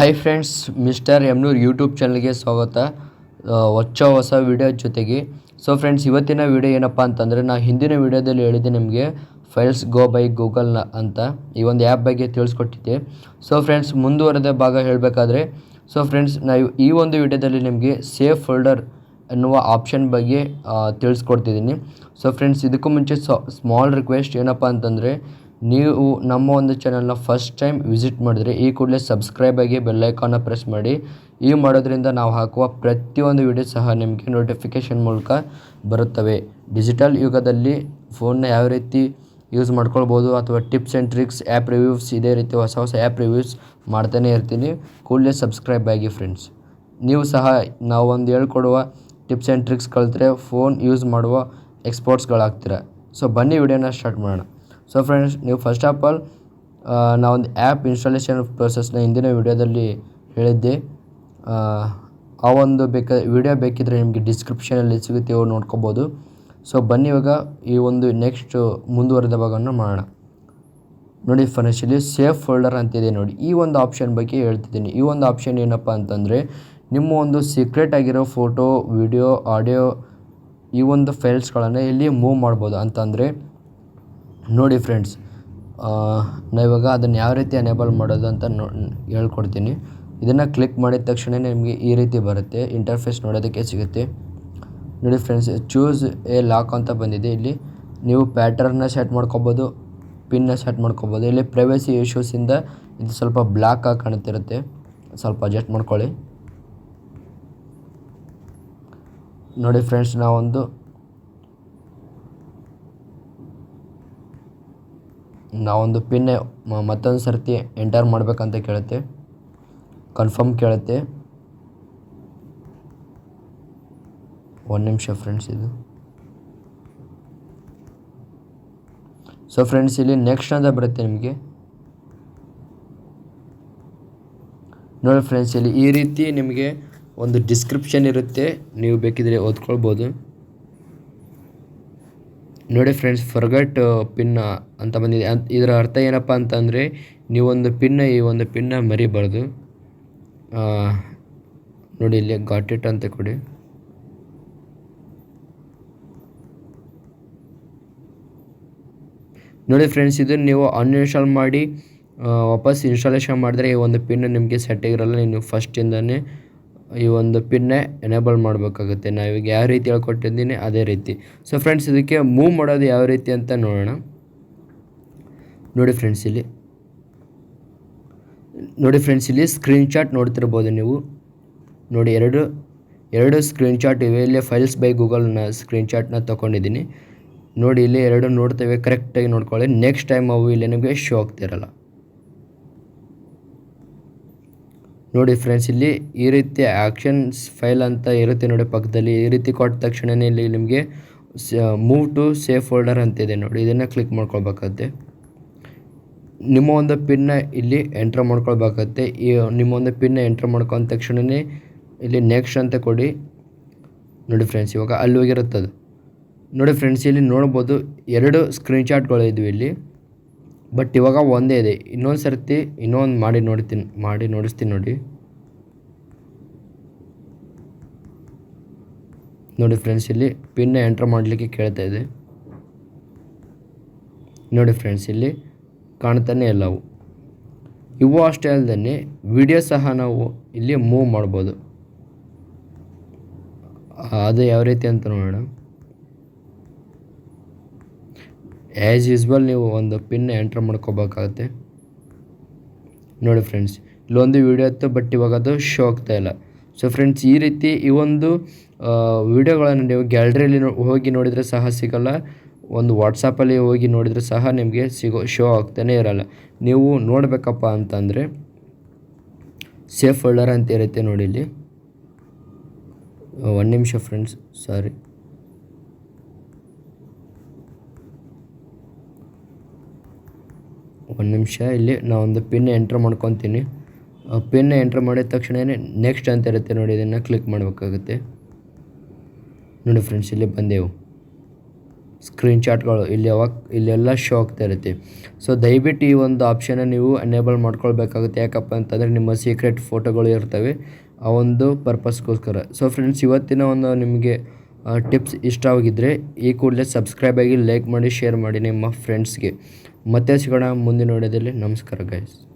Hi friends mister ಎಮ್ನೂರ್ YouTube ಚಾನಲ್ಗೆ ಸ್ವಾಗತ. ಹೊಚ್ಚ ಹೊಸ ವಿಡಿಯೋ ಜೊತೆಗೆ. ಸೊ ಫ್ರೆಂಡ್ಸ್ ಇವತ್ತಿನ ವಿಡಿಯೋ ಏನಪ್ಪ ಅಂತಂದರೆ ನಾನು ಹಿಂದಿನ ವಿಡಿಯೋದಲ್ಲಿ ಹೇಳಿದ್ದೆ ನಿಮಗೆ ಫೈಲ್ಸ್ ಗೋ ಬೈ ಗೂಗಲ್ ಅಂತ. ಈ ಒಂದು ಆ್ಯಪ್ ಬಗ್ಗೆ ತಿಳಿಸ್ಕೊಟ್ಟಿದ್ದೆ. ಸೊ ಫ್ರೆಂಡ್ಸ್ ಮುಂದುವರೆದ ಭಾಗ ಹೇಳಬೇಕಾದ್ರೆ ಸೊ ಫ್ರೆಂಡ್ಸ್ ನಾವು ಈ ಒಂದು ವಿಡಿಯೋದಲ್ಲಿ ನಿಮಗೆ ಸೇಫ್ ಫೋಲ್ಡರ್ ಎನ್ನುವ ಆಪ್ಷನ್ ಬಗ್ಗೆ ತಿಳಿಸ್ಕೊಡ್ತಿದ್ದೀನಿ. ಸೊ ಫ್ರೆಂಡ್ಸ್ ಇದಕ್ಕೂ ಮುಂಚೆ ಸ್ಮಾಲ್ ರಿಕ್ವೆಸ್ಟ್ ಏನಪ್ಪ ಅಂತಂದರೆ ನೀವು ನಮ್ಮ ಒಂದು ಚಾನಲ್ನ ಫಸ್ಟ್ ಟೈಮ್ ವಿಸಿಟ್ ಮಾಡಿದ್ರೆ ಈ ಕೂಡಲೇ ಸಬ್ಸ್ಕ್ರೈಬ್ ಆಗಿ ಬೆಲ್ಲೈಕಾನ್ನ ಪ್ರೆಸ್ ಮಾಡಿ. ಈ ಮಾಡೋದ್ರಿಂದ ನಾವು ಹಾಕುವ ಪ್ರತಿಯೊಂದು ವಿಡಿಯೋ ಸಹ ನಿಮಗೆ ನೋಟಿಫಿಕೇಷನ್ ಮೂಲಕ ಬರುತ್ತವೆ. ಡಿಜಿಟಲ್ ಯುಗದಲ್ಲಿ ಫೋನ್ನ ಯಾವ ರೀತಿ ಯೂಸ್ ಮಾಡ್ಕೊಳ್ಬೋದು ಅಥವಾ tips and tricks app reviews ಇದೇ ರೀತಿ ಹೊಸ ಹೊಸ ಆ್ಯಪ್ ರಿವ್ಯೂಸ್ ಮಾಡ್ತಾನೆ ಇರ್ತೀನಿ. ಕೂಡಲೇ ಸಬ್ಸ್ಕ್ರೈಬ್ ಆಗಿ ಫ್ರೆಂಡ್ಸ್ ನೀವು ಸಹ ನಾವು ಒಂದು ಹೇಳ್ಕೊಡುವ ಟಿಪ್ಸ್ ಆ್ಯಂಡ್ ಟ್ರಿಕ್ಸ್ ಕಲಿತ್ರೆ ಫೋನ್ ಯೂಸ್ ಮಾಡುವ ಎಕ್ಸ್ಪರ್ಟ್ಸ್ಗಳಾಗ್ತೀರ ಸೊ ಬನ್ನಿ ವಿಡಿಯೋನ ಸ್ಟಾರ್ಟ್ ಮಾಡೋಣ. ಸೊ ಫ್ರೆಂಡ್ಸ್ ನೀವು ಫಸ್ಟ್ ಆಫ್ ಆಲ್ ನಾವೊಂದು ಆ್ಯಪ್ ಇನ್ಸ್ಟಾಲೇಷನ್ ಪ್ರೊಸೆಸ್ನ ಹಿಂದಿನ ವಿಡಿಯೋದಲ್ಲಿ ಹೇಳಿದ್ದೆ. ಆ, ಒಂದು ಬೇಕ ವಿಡಿಯೋ ಬೇಕಿದ್ದರೆ ನಿಮಗೆ ಡಿಸ್ಕ್ರಿಪ್ಷನಲ್ಲಿ ಸಿಗುತ್ತೆ ಅವ್ರು ನೋಡ್ಕೋಬೋದು. ಸೊ ಬನ್ನಿ ಇವಾಗ ಈ ಒಂದು ನೆಕ್ಸ್ಟ್ ಮುಂದುವರೆದ ಭಾಗವನ್ನು ಮಾಡೋಣ. ನೋಡಿ ಫ್ರೆಂಡ್ಸ್ ಇಲ್ಲಿ ಸೇಫ್ ಫೋಲ್ಡರ್ ಅಂತಿದೆ ನೋಡಿ. ಈ ಒಂದು ಆಪ್ಷನ್ ಬಗ್ಗೆ ಹೇಳ್ತಿದ್ದೀನಿ. ಈ ಒಂದು ಆಪ್ಷನ್ ಏನಪ್ಪ ಅಂತಂದರೆ ನಿಮ್ಮ ಒಂದು ಸೀಕ್ರೆಟ್ ಆಗಿರೋ ಫೋಟೋ ವಿಡಿಯೋ ಆಡಿಯೋ ಈ ಒಂದು ಫೈಲ್ಸ್ಗಳನ್ನು ಇಲ್ಲಿ ಮೂವ್ ಮಾಡ್ಬೋದು. ಅಂತಂದರೆ ನೋಡಿ ಫ್ರೆಂಡ್ಸ್ ನಾವಿವಾಗ ಅದನ್ನು ಯಾವ ರೀತಿ ಎನೇಬಲ್ ಮಾಡೋದು ಅಂತ ನೋ, ಹೇಳ್ಕೊಡ್ತೀನಿ. ಇದನ್ನು ಕ್ಲಿಕ್ ಮಾಡಿದ ತಕ್ಷಣ ನಿಮಗೆ ಈ ರೀತಿ ಬರುತ್ತೆ ಇಂಟರ್ಫೇಸ್ ನೋಡೋದಕ್ಕೆ ಸಿಗುತ್ತೆ. ನೋಡಿ ಫ್ರೆಂಡ್ಸ್ ಚೂಸ್ ಎ ಲಾಕ್ ಅಂತ ಬಂದಿದೆ. ಇಲ್ಲಿ ನೀವು ಪ್ಯಾಟರ್ನ ಸೆಟ್ ಮಾಡ್ಕೋಬೋದು ಪಿನ್ನ ಸೆಟ್ ಮಾಡ್ಕೋಬೋದು. ಇಲ್ಲಿ ಪ್ರೈವಸಿ ಇಶ್ಯೂಸಿಂದ ಇದು ಸ್ವಲ್ಪ ಬ್ಲ್ಯಾಕ್ ಆಗಿ ಕಾಣ್ತಿರುತ್ತೆ ಸ್ವಲ್ಪ ಅಡ್ಜಸ್ಟ್ ಮಾಡ್ಕೊಳ್ಳಿ. ನೋಡಿ ಫ್ರೆಂಡ್ಸ್, ನಾವೊಂದು ನಾವೊಂದು ಪಿನ್ ಮತ್ತೊಂದು ಸರ್ತಿ ಎಂಟರ್ ಮಾಡಬೇಕಂತ ಕೇಳುತ್ತೆ. ಕನ್ಫರ್ಮ್ ಕೇಳುತ್ತೆ. ಒಂದು ನಿಮಿಷ ಫ್ರೆಂಡ್ಸ್ ಇದು. ಸೊ ಫ್ರೆಂಡ್ಸ್ ಇಲ್ಲಿ ನೆಕ್ಸ್ಟ್ ಅಂತ ಬರುತ್ತೆ ನಿಮಗೆ. ನೋಡಿ ಫ್ರೆಂಡ್ಸ್ ಇಲ್ಲಿ ಈ ರೀತಿ ನಿಮಗೆ ಒಂದು ಡಿಸ್ಕ್ರಿಪ್ಷನ್ ಇರುತ್ತೆ. ನೀವು ಬೇಕಿದ್ರೆ ಓದ್ಕೊಳ್ಬೋದು. ನೋಡಿ ಫ್ರೆಂಡ್ಸ್ ಫರ್ಗಟ್ ಪಿನ್ ಅಂತ ಬಂದಿದೆ. ಇದರ ಅರ್ಥ ಏನಪ್ಪ ಅಂತಂದರೆ ನೀವೊಂದು ಪಿನ್ನ ಈ ಒಂದು ಪಿನ್ನ ಮರಿಬಾರ್ದು. ನೋಡಿ ಇಲ್ಲಿ ಗಾಟ್ ಇಟ್ ಅಂತ ಕೊಡಿ. ನೋಡಿ ಫ್ರೆಂಡ್ಸ್ ಇದು ನೀವು ಅನ್ಇನ್ಸ್ಟಾಲ್ ಮಾಡಿ ವಾಪಸ್ ಇನ್ಸ್ಟಾಲೇಷನ್ ಮಾಡಿದ್ರೆ ಈ ಒಂದು ಪಿನ್ ನಿಮಗೆ ಸೆಟ್ ಆಗಿರಲ್ಲ. ನೀವು ಫಸ್ಟಿಂದನೇ ಈ ಒಂದು ಪಿನ್ನೇ ಎನೇಬಲ್ ಮಾಡಬೇಕಾಗುತ್ತೆ. ನಾವೀಗ ಯಾವ ರೀತಿ ಹೇಳ್ಕೊಟ್ಟಿದ್ದೀನಿ ಅದೇ ರೀತಿ. ಸೊ ಫ್ರೆಂಡ್ಸ್ ಇದಕ್ಕೆ ಮೂವ್ ಮಾಡೋದು ಯಾವ ರೀತಿ ಅಂತ ನೋಡೋಣ. ನೋಡಿ ಫ್ರೆಂಡ್ಸ್ ಇಲ್ಲಿ. ನೋಡಿ ಫ್ರೆಂಡ್ಸ್ ಇಲ್ಲಿ ಸ್ಕ್ರೀನ್ಶಾಟ್ ನೋಡ್ತಿರ್ಬೋದು ನೀವು. ನೋಡಿ ಎರಡು ಎರಡು ಸ್ಕ್ರೀನ್ಶಾಟ್ ಇವೆ. ಇಲ್ಲಿ ಫೈಲ್ಸ್ ಬೈ ಗೂಗಲ್ನ ಸ್ಕ್ರೀನ್ಶಾಟ್ನ ತೊಗೊಂಡಿದ್ದೀನಿ. ನೋಡಿ, ಇಲ್ಲಿ ಎರಡು ನೋಡ್ತೇವೆ ಕರೆಕ್ಟಾಗಿ ನೋಡ್ಕೊಳ್ಳಿ. ನೆಕ್ಸ್ಟ್ ಟೈಮ್ ಅವು ಇಲ್ಲಿ ನಿಮಗೆ ಶೋ ಆಗ್ತಿರಲ್ಲ. ನೋಡಿ ಫ್ರೆಂಡ್ಸ್ ಇಲ್ಲಿ ಈ ರೀತಿ ಆ್ಯಕ್ಷನ್ಸ್ ಫೈಲ್ ಅಂತ ಇರುತ್ತೆ ನೋಡಿ ಪಕ್ಕದಲ್ಲಿ. ಈ ರೀತಿ ಕೊಟ್ಟ ತಕ್ಷಣವೇ ಇಲ್ಲಿ ನಿಮಗೆ ಮೂವ್ ಟು ಸೇಫ್ ಫೋಲ್ಡರ್ ಅಂತಿದೆ ನೋಡಿ. ಇದನ್ನು ಕ್ಲಿಕ್ ಮಾಡ್ಕೊಳ್ಬೇಕಾಗತ್ತೆ. ನಿಮ್ಮ ಒಂದು ಪಿನ್ನ ಇಲ್ಲಿ ಎಂಟ್ರ್ ಮಾಡ್ಕೊಳ್ಬೇಕಾಗತ್ತೆ. ಈ, ನಿಮ್ಮ ಒಂದು ಪಿನ್ನ ಎಂಟ್ರ್ ಮಾಡ್ಕೊಂಡ ತಕ್ಷಣವೇ ಇಲ್ಲಿ ನೆಕ್ಸ್ಟ್ ಅಂತ ಕೊಡಿ. ನೋಡಿ ಫ್ರೆಂಡ್ಸ್ ಇವಾಗ ಅಲ್ಲಿ ಹೋಗಿರುತ್ತದು. ನೋಡಿ ಫ್ರೆಂಡ್ಸ್ ಇಲ್ಲಿ ನೋಡ್ಬೋದು ಎರಡು ಸ್ಕ್ರೀನ್ಶಾಟ್ಗಳು ಇದ್ವು ಇಲ್ಲಿ. ಬಟ್ ಇವಾಗ ಒಂದೇ ಇದೆ. ಇನ್ನೊಂದು ಸರ್ತಿ ಇನ್ನೊಂದು ಮಾಡಿ ನೋಡ್ತೀನಿ, ಮಾಡಿ ನೋಡಿಸ್ತೀನಿ ನೋಡಿ. ನೋಡಿ ಫ್ರೆಂಡ್ಸ್ ಇಲ್ಲಿ ಪಿನ್ನ ಎಂಟ್ರ್ ಮಾಡಲಿಕ್ಕೆ ಕೇಳ್ತಾ ಇದೆ. ನೋಡಿ ಫ್ರೆಂಡ್ಸ್ ಇಲ್ಲಿ ಕಾಣ್ತಾನೆ ಇಲ್ಲ ಅವು. ಇವು ಅಷ್ಟೇ ಅಲ್ಲದೆ ವಿಡಿಯೋ ಸಹ ನಾವು ಇಲ್ಲಿ ಮೂವ್ ಮಾಡ್ಬೋದು. ಅದು ಯಾವ ರೀತಿ ಅಂತ ನೋಡೋಣ. ಆ್ಯಸ್ ಯೂಸ್ವಲ್ ನೀವು ಒಂದು ಪಿನ್ ಎಂಟ್ರ್ ಮಾಡ್ಕೋಬೇಕಾಗತ್ತೆ. ನೋಡಿ ಫ್ರೆಂಡ್ಸ್ ಇಲ್ಲೊಂದು ವೀಡಿಯೋ ಇತ್ತು ಬಟ್ ಇವಾಗ ಅದು ಶೋ ಆಗ್ತಾ ಇಲ್ಲ. ಸೊ ಫ್ರೆಂಡ್ಸ್ ಈ ರೀತಿ ಈ ಒಂದು ವೀಡಿಯೋಗಳನ್ನು ನೀವು ಗ್ಯಾಲರಿಯಲ್ಲಿ ಹೋಗಿ ನೋಡಿದರೆ ಸಹ ಸಿಗಲ್ಲ. ಒಂದು ವಾಟ್ಸಪ್ಪಲ್ಲಿ ಹೋಗಿ ನೋಡಿದರೆ ಸಹ ನಿಮಗೆ ಸಿಗೋ ಶೋ ಆಗ್ತಾನೆ ಇರಲ್ಲ. ನೀವು ನೋಡಬೇಕಪ್ಪ ಅಂತಂದರೆ ಸೇಫ್ ಫೋಲ್ಡರ್ ಅಂತ ಇರುತ್ತೆ ನೋಡಿ ಇಲ್ಲಿ. ಒಂದು ನಿಮಿಷ ಫ್ರೆಂಡ್ಸ್ ಸಾರಿ ಒಂದು ನಿಮಿಷ, ಇಲ್ಲಿ ಒಂದು ಪಿನ್ ಎಂಟ್ರ್ ಮಾಡ್ಕೊತೀನಿ. ಪಿನ್ ಎಂಟ್ರ್ ಮಾಡಿದ ತಕ್ಷಣವೇ ನೆಕ್ಸ್ಟ್ ಅಂತ ಇರುತ್ತೆ ನೋಡಿ, ಇದನ್ನು ಕ್ಲಿಕ್ ಮಾಡಬೇಕಾಗುತ್ತೆ. ನೋಡಿ ಫ್ರೆಂಡ್ಸ್ ಇಲ್ಲಿ ಬಂದೆವು. ಸ್ಕ್ರೀನ್ಶಾಟ್ಗಳು ಇಲ್ಲಿ ಯಾವಾಗ ಇಲ್ಲೆಲ್ಲ ಶೋ ಆಗ್ತಾ ಇರುತ್ತೆ. ಸೊ ದಯವಿಟ್ಟು ಈ ಒಂದು ಆಪ್ಷನ್ನ ನೀವು ಎನೇಬಲ್ ಮಾಡ್ಕೊಳ್ಬೇಕಾಗುತ್ತೆ. ಯಾಕಪ್ಪ ಅಂತಂದರೆ ನಿಮ್ಮ ಸೀಕ್ರೆಟ್ ಫೋಟೋಗಳು ಇರ್ತವೆ. ಆ ಒಂದು ಪರ್ಪಸ್ಗೋಸ್ಕರ ಸೊ ಫ್ರೆಂಡ್ಸ್ ಇವತ್ತಿನ ಒಂದು ನಿಮಗೆ ಟಿಪ್ಸ್ ಇಷ್ಟವಾಗಿದ್ದರೆ ಈ ಕೂಡಲೇ ಸಬ್ಸ್ಕ್ರೈಬ್ ಆಗಿ ಲೈಕ್ ಮಾಡಿ ಶೇರ್ ಮಾಡಿ ನಿಮ್ಮ ಫ್ರೆಂಡ್ಸ್ಗೆ ಮತ್ತೆ ಸಿಗೋಣ ಮುಂದಿನ ವಿಡಿಯೋದಲ್ಲಿ. ನಮಸ್ಕಾರ ಗೈಸ್